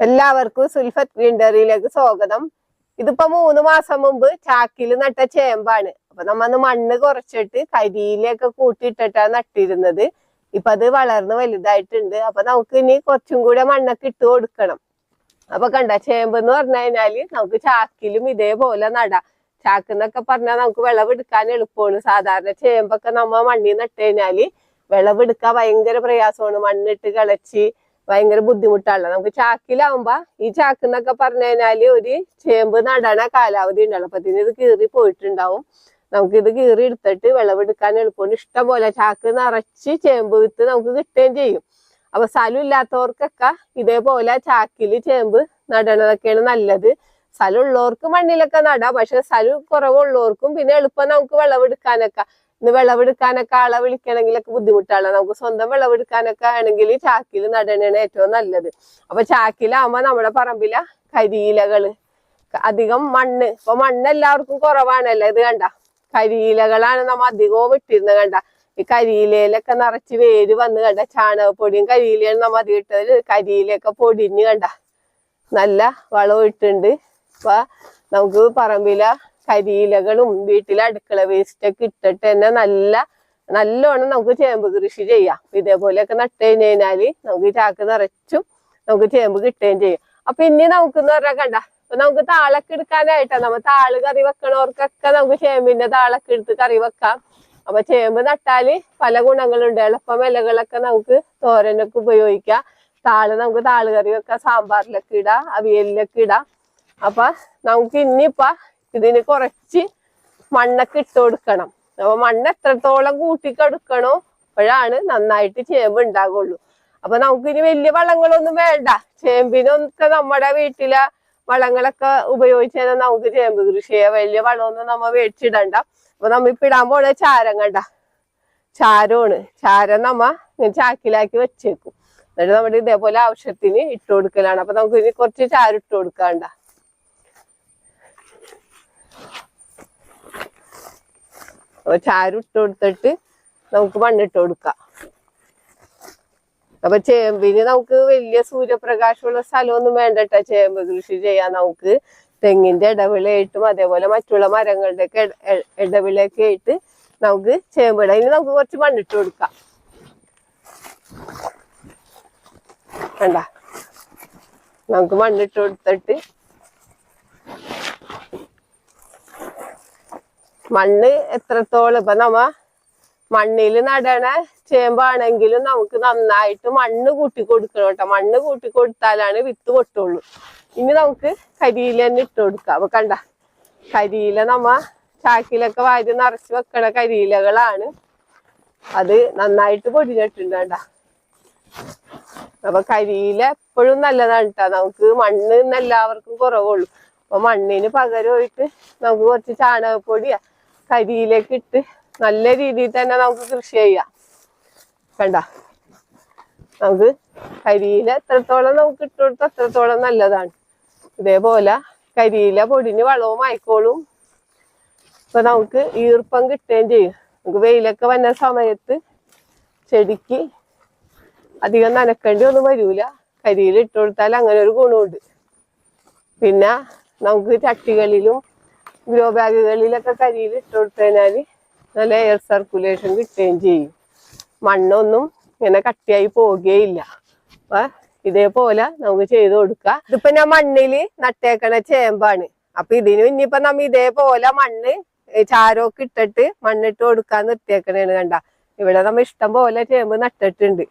എല്ലാവർക്കും സുൽഫത്ത് ഗ്രീൻഡറിയിലേക്ക് സ്വാഗതം. ഇതിപ്പോ മൂന്ന് മാസം മുമ്പ് ചാക്കിൽ നട്ട ചേമ്പാണ്. അപ്പൊ നമ്മന്ന് മണ്ണ് കുറച്ചിട്ട് കരിയിലൊക്കെ കൂട്ടിയിട്ടിട്ടാണ് നട്ടിരുന്നത്. ഇപ്പൊ അത് വളർന്ന് വലുതായിട്ടുണ്ട്. അപ്പൊ നമുക്ക് ഇനി കുറച്ചും കൂടെ മണ്ണൊക്കെ ഇട്ട് കൊടുക്കണം. അപ്പൊ കണ്ട ചേമ്പ് എന്ന് പറഞ്ഞു കഴിഞ്ഞാൽ നമുക്ക് ചാക്കിലും ഇതേപോലെ നടാം. ചാക്ക് എന്നൊക്കെ പറഞ്ഞാൽ നമുക്ക് വിളവെടുക്കാൻ എളുപ്പമാണ് സാധാരണ ചേമ്പൊക്കെ നമ്മ മണ്ണിൽ നട്ട് കഴിഞ്ഞാൽ വിളവെടുക്കാൻ ഭയങ്കര പ്രയാസമാണ്. മണ്ണിട്ട് കിളച്ച് ഭയങ്കര ബുദ്ധിമുട്ടാണല്ലോ. നമുക്ക് ചാക്കിലാവുമ്പോ ഈ ചാക്ക് എന്നൊക്കെ പറഞ്ഞു കഴിഞ്ഞാൽ ഒരു ചേമ്പ് നടണ കാലാവധി ഉണ്ടല്ലോ. അപ്പൊ ഇത് കീറി പോയിട്ടുണ്ടാവും. നമുക്ക് ഇത് കീറി എടുത്തിട്ട് വിളവെടുക്കാൻ എളുപ്പം ഇഷ്ടം പോലെ ചാക്ക് നിറച്ച് ചേമ്പ് വിത്ത് നമുക്ക് കിട്ടുകയും ചെയ്യും. അപ്പൊ സ്ഥലം ഇല്ലാത്തവർക്കൊക്കെ ഇതേപോലെ ചാക്കിൽ ചേമ്പ് നടണതൊക്കെയാണ് നല്ലത്. സ്ഥലം ഉള്ളവർക്ക് മണ്ണിലൊക്കെ നടാം. പക്ഷെ സ്ഥലം കുറവുള്ളവർക്കും പിന്നെ എളുപ്പം നമുക്ക് വിളവെടുക്കാനൊക്കെ. ഇന്ന് വിളവെടുക്കാനൊക്കെ ആളെ വിളിക്കണമെങ്കിലൊക്കെ ബുദ്ധിമുട്ടാണ്. നമുക്ക് സ്വന്തം വിളവെടുക്കാനൊക്കെ ആണെങ്കിൽ ചാക്കിൽ നടണേണ് ഏറ്റവും നല്ലത്. അപ്പൊ ചാക്കിലാവുമ്പോ നമ്മുടെ പറമ്പിലെ കരിയിലകൾ അധികം മണ്ണ്. ഇപ്പൊ മണ്ണ് എല്ലാവർക്കും കുറവാണല്ലോ ഇത് കണ്ട? കരിയിലകളാണ് നമ്മ അധികവും ഇട്ടിരുന്നത് കണ്ട? ഈ കരിയിലയിലൊക്കെ നിറച്ച് വേര് വന്ന് കണ്ട? ചാണകപ്പൊടിയും കരിയിലയാണ് നമ്മ അധികം ഇട്ടത്. കരിയിലൊക്കെ പൊടിഞ്ഞ് കണ്ട? നല്ല വളം ഇട്ടുണ്ട് അപ്പൊ നമുക്ക് പറമ്പിലെ കരിയിലകളും വീട്ടിലെ അടുക്കള വേസ്റ്റ് ഒക്കെ ഇട്ടിട്ട് തന്നെ നല്ല നല്ലോണം നമുക്ക് ചേമ്പ് കൃഷി ചെയ്യാം. ഇതേപോലെയൊക്കെ നട്ട് കഴിഞ്ഞ് കഴിഞ്ഞാൽ നമുക്ക് ചാക്ക് നിറച്ചും നമുക്ക് ചേമ്പ് കിട്ടുകയും ചെയ്യും. അപ്പൊ ഇനി നമുക്ക് എന്ന് പറഞ്ഞാൽ കണ്ട അപ്പൊ നമുക്ക് താളൊക്കെ എടുക്കാനായിട്ടാ നമ്മ താൾ കറി വെക്കണവർക്കൊക്കെ നമുക്ക് ചേമ്പിന്റെ താളൊക്കെ എടുത്ത് കറി വെക്കാം. അപ്പൊ ചേമ്പ് നട്ടാൽ പല ഗുണങ്ങളുണ്ട്. എളുപ്പം ഇലകളൊക്കെ നമുക്ക് തോരനൊക്കെ ഉപയോഗിക്കാം. താൾ നമുക്ക് താൾ കറി വെക്കാം സാമ്പാറിലൊക്കെ ഇടാം അവിയലിലൊക്കെ ഇടാം. അപ്പൊ നമുക്ക് ഇനിയിപ്പ ഇതിന് കുറച്ച് മണ്ണൊക്കെ ഇട്ട് കൊടുക്കണം. അപ്പൊ മണ്ണ് എത്രത്തോളം കൂട്ടിക്കെടുക്കണോ അപ്പോഴാണ് നന്നായിട്ട് ചേമ്പ് ഉണ്ടാകുള്ളൂ അപ്പൊ നമുക്ക് ഇനി വലിയ വളങ്ങളൊന്നും വേണ്ട. ചേമ്പിനൊക്കെ നമ്മുടെ വീട്ടിലെ വളങ്ങളൊക്കെ ഉപയോഗിച്ച് തന്നെ നമുക്ക് ചേമ്പ് കൃഷി ചെയ്യാം വലിയ വളമൊന്നും നമ്മ മേടിച്ചിടണ്ട അപ്പൊ നമ്മ ഇപ്പൊ ഇടാൻ പോണ ചാരം കണ്ട? ചാരമാണ് ചാരം നമ്മ ഇങ്ങനെ ചാക്കിലാക്കി വെച്ചേക്കും. എന്നിട്ട് നമ്മുടെ ഇതേപോലെ ആവശ്യത്തിന് ഇട്ട് കൊടുക്കലാണ്. അപ്പൊ നമുക്ക് ഇനി കുറച്ച് ചാരം ഇട്ട് കൊടുക്കാണ്ട? അപ്പൊ ചാരം ഇട്ട് കൊടുത്തിട്ട് നമുക്ക് മണ്ണിട്ട് കൊടുക്കാം. അപ്പൊ ചേമ്പിന് നമുക്ക് വലിയ സൂര്യപ്രകാശമുള്ള സ്ഥലമൊന്നും വേണ്ടട്ട. ചേമ്പ് കൃഷി ചെയ്യാൻ നമുക്ക് തെങ്ങിന്റെ ഇടവിളയായിട്ടും അതേപോലെ മറ്റുള്ള മരങ്ങളുടെ ഒക്കെ ഇടവിളയൊക്കെ ആയിട്ട് നമുക്ക് ചേമ്പിട ഇനി നമുക്ക് കുറച്ച് മണ്ണിട്ട് കൊടുക്കാം. വേണ്ട നമുക്ക് മണ്ണിട്ട് കൊടുത്തിട്ട് മണ്ണ് എത്രത്തോളം ഇപ്പൊ നമ്മ മണ്ണിൽ നടണ ചേമ്പാണെങ്കിലും നമുക്ക് നന്നായിട്ട് മണ്ണ് കൂട്ടി കൊടുക്കണം കേട്ടോ. മണ്ണ് കൂട്ടി കൊടുത്താലാണ് വിത്ത് പൊട്ടുള്ളൂ. ഇനി നമുക്ക് കരിയില തന്നെ ഇട്ട് കൊടുക്കാം. അപ്പൊ കണ്ട കരിയില നമ്മ ചാക്കിലൊക്കെ വാരി നിറച്ച് വെക്കണ കരിയിലകളാണ്. അത് നന്നായിട്ട് പൊടിഞ്ഞിട്ടുണ്ട് കണ്ട. അപ്പൊ കരിയില എപ്പോഴും നല്ലതാണ് കേട്ടോ നമുക്ക് മണ്ണ് എല്ലാവർക്കും കുറവുള്ളൂ. അപ്പൊ മണ്ണിന് പകരമായിട്ട് നമുക്ക് കുറച്ച് ചാണകപ്പൊടിയാ കരിയിലേക്ക് ഇട്ട് നല്ല രീതിയിൽ തന്നെ നമുക്ക് കൃഷി ചെയ്യാം. കണ്ട? നമുക്ക് കരിയില എത്രത്തോളം നമുക്ക് ഇട്ട് കൊടുത്താൽ അത്രത്തോളം നല്ലതാണ്. ഇതേപോലെ കരിയില പൊടിഞ്ഞ് വളവും ആയിക്കോളും. ഇപ്പൊ നമുക്ക് ഈർപ്പം കിട്ടുകയും ചെയ്യും. നമുക്ക് വെയിലൊക്കെ വന്ന സമയത്ത് ചെടിക്ക് അധികം നനക്കേണ്ടി ഒന്നും വരൂല. കരിയിൽ ഇട്ട് കൊടുത്താൽ അങ്ങനെ ഒരു ഗുണമുണ്ട്. പിന്നെ നമുക്ക് ചട്ടികളിലും ഗ്രോ ബാഗുകളിലൊക്കെ കരിയിൽ ഇട്ട് കൊടുത്തു നല്ല എയർ സർക്കുലേഷൻ കിട്ടുകയും ചെയ്യും. മണ്ണൊന്നും ഇങ്ങനെ കട്ടിയായി പോവുകയില്ല. അപ്പൊ ഇതേപോലെ നമുക്ക് ചെയ്ത് കൊടുക്കാം. ഇതിപ്പോ ഞാൻ മണ്ണിൽ നട്ടേക്കണ ചേമ്പാണ്. അപ്പൊ ഇതിന് ഇനിയിപ്പോ നമ്മ ഇതേപോലെ മണ്ണ് ചാരമൊക്കെ ഇട്ടിട്ട് മണ്ണിട്ട് കൊടുക്കാൻ നിർത്തിയേക്കണേണ് കണ്ട. ഇവിടെ നമ്മ ഇഷ്ടം പോലെ ചേമ്പ് നട്ടിട്ടുണ്ട്.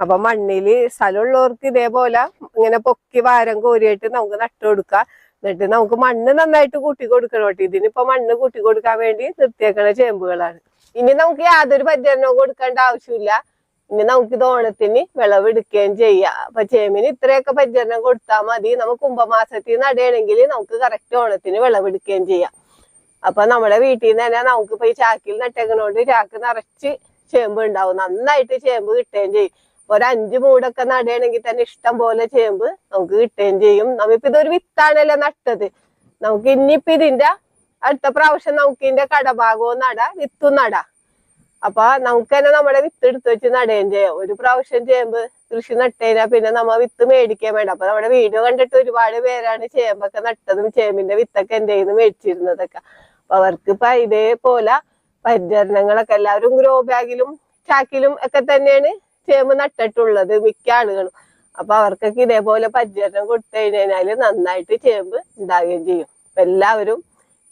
അപ്പൊ മണ്ണിൽ സ്ഥലമുള്ളവർക്ക് ഇതേപോലെ ഇങ്ങനെ പൊക്കി വാരം കോരിയിട്ട് നമുക്ക് നട്ടു കൊടുക്കാം. എന്നിട്ട് നമുക്ക് മണ്ണ് നന്നായിട്ട് കൂട്ടി കൊടുക്കണം കേട്ടോ. ഇതിനിപ്പോ മണ്ണ് കൂട്ടി കൊടുക്കാൻ വേണ്ടി നിർത്തിയേക്കണ ചേമ്പുകളാണ്. ഇനി നമുക്ക് യാതൊരു പരിചരണവും കൊടുക്കേണ്ട ആവശ്യമില്ല. ഇനി നമുക്ക് ഇത് ഓണത്തിന് വിളവെടുക്കുകയും ചെയ്യാം. അപ്പൊ ചേമ്പിന് ഇത്രയൊക്കെ പരിചരണം കൊടുത്താൽ മതി. നമുക്ക് കുംഭമാസത്തിൽ നടുകയാണെങ്കിൽ നമുക്ക് കറക്റ്റ് ഓണത്തിന് വിളവെടുക്കുകയും ചെയ്യാം. അപ്പൊ നമ്മുടെ വീട്ടിൽ നിന്ന് തന്നെ നമുക്ക് ഇപ്പൊ ഈ ചാക്കിൽ നട്ടേക്കണോണ്ട് ചാക്ക് നിറച്ച് ചേമ്പ് ഉണ്ടാവും. നന്നായിട്ട് ചേമ്പ് കിട്ടുകയും ചെയ്യും. ഒരു അഞ്ച് മൂടൊക്കെ നടുകയാണെങ്കിൽ തന്നെ ഇഷ്ടം പോലെ ചേമ്പ് നമുക്ക് കിട്ടുകയും ചെയ്യും. നമ്മിപ്പോ ഇതൊരു വിത്താണല്ലോ നട്ടത്. നമുക്ക് ഇനിയിപ്പോ ഇതിന്റെ അടുത്ത പ്രാവശ്യം നമുക്ക് ഇതിന്റെ കടഭാഗവും നടാ വിത്തും നടാ. അപ്പൊ നമുക്ക് തന്നെ നമ്മുടെ വിത്ത് എടുത്തു വെച്ച് നടുകയും ചെയ്യാം. ഒരു പ്രാവശ്യം ചേമ്പ് കൃഷി നട്ടുകഴിഞ്ഞാൽ പിന്നെ നമ്മ വിത്ത് മേടിക്കാൻ വേണ്ട. അപ്പൊ നമ്മുടെ വീഡിയോ കണ്ടിട്ട് ഒരുപാട് പേരാണ് ചേമ്പൊക്കെ നട്ടതും ചേമ്പിന്റെ വിത്തൊക്കെ എന്റെ കയ്യിൽ നിന്ന് മേടിച്ചിരുന്നതൊക്കെ. അപ്പൊ അവർക്ക് ഇപ്പൊ ഇതേപോലെ പരിചരണങ്ങളൊക്കെ എല്ലാവരും ഗ്രോ ബാഗിലും ചാക്കിലും ഒക്കെ തന്നെയാണ് ചേമ്പ് നട്ടിട്ടുള്ളത് മിക്ക ആളുകളും. അപ്പൊ അവർക്കൊക്കെ ഇതേപോലെ പരിചരണം കൊടുത്തു കഴിഞ്ഞാൽ നന്നായിട്ട് ചേമ്പ് ഉണ്ടാകുകയും ചെയ്യും. അപ്പൊ എല്ലാവരും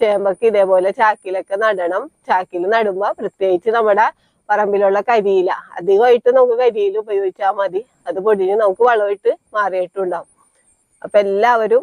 ചേമ്പൊക്കെ ഇതേപോലെ ചാക്കിലൊക്കെ നടണം. ചാക്കിൽ നടുമ്പോ പ്രത്യേകിച്ച് നമ്മുടെ പറമ്പിലുള്ള കരിയില. അധികമായിട്ട് നമുക്ക് കരിയില ഉപയോഗിച്ചാൽ മതി. അത് പൊടിഞ്ഞ് നമുക്ക് വളമായിട്ട് മാറിയിട്ടുണ്ടാവും. അപ്പൊ എല്ലാവരും